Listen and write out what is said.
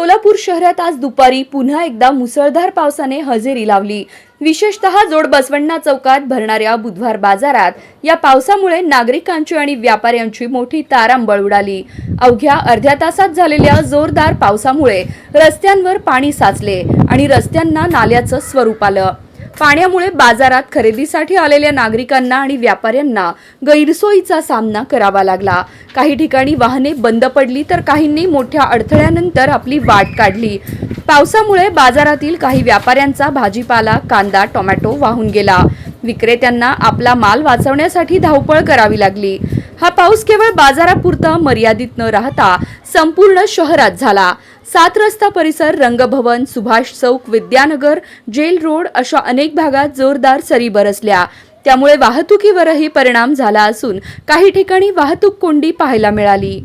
सोलापूर शहरात आज दुपारी पुन्हा एकदा मुसळधार पावसाने हजेरी लावली. विशेषतः जोड बसवण्णा चौकात भरणाऱ्या बुधवार बाजारात या पावसामुळे नागरिकांची आणि व्यापाऱ्यांची मोठी तारांबळ उडाली. अवघ्या अर्ध्या तासात झालेल्या जोरदार पावसामुळे रस्त्यांवर पाणी साचले आणि रस्त्यांना नाल्याचं स्वरूप आलं. पाण्यामुळे बाजारात खरेदीसाठी आलेल्या नागरिकांना आणि व्यापाऱ्यांना गैरसोयीचा सामना करावा लागला. काही ठिकाणी वाहने बंद पडली तर काहींनी मोठ्या अडथळ्यानंतर आपली वाट काढली. पावसामुळे बाजारातील काही व्यापाऱ्यांचा भाजीपाला कांदा टोमॅटो वाहून गेला. विक्रेत्यांना आपला माल वाचवण्यासाठी धावपळ करावी लागली. हा पाऊस केवळ बाजारापुरता मर्यादित न राहता संपूर्ण शहरात झाला. सात रस्ता परिसर रंगभवन सुभाष चौक विद्यानगर जेल रोड अशा अनेक भागात जोरदार सरी बरसल्या. त्यामुळे वाहतुकीवरही परिणाम झाला असून काही ठिकाणी वाहतूक कोंडी पाहायला मिळाली.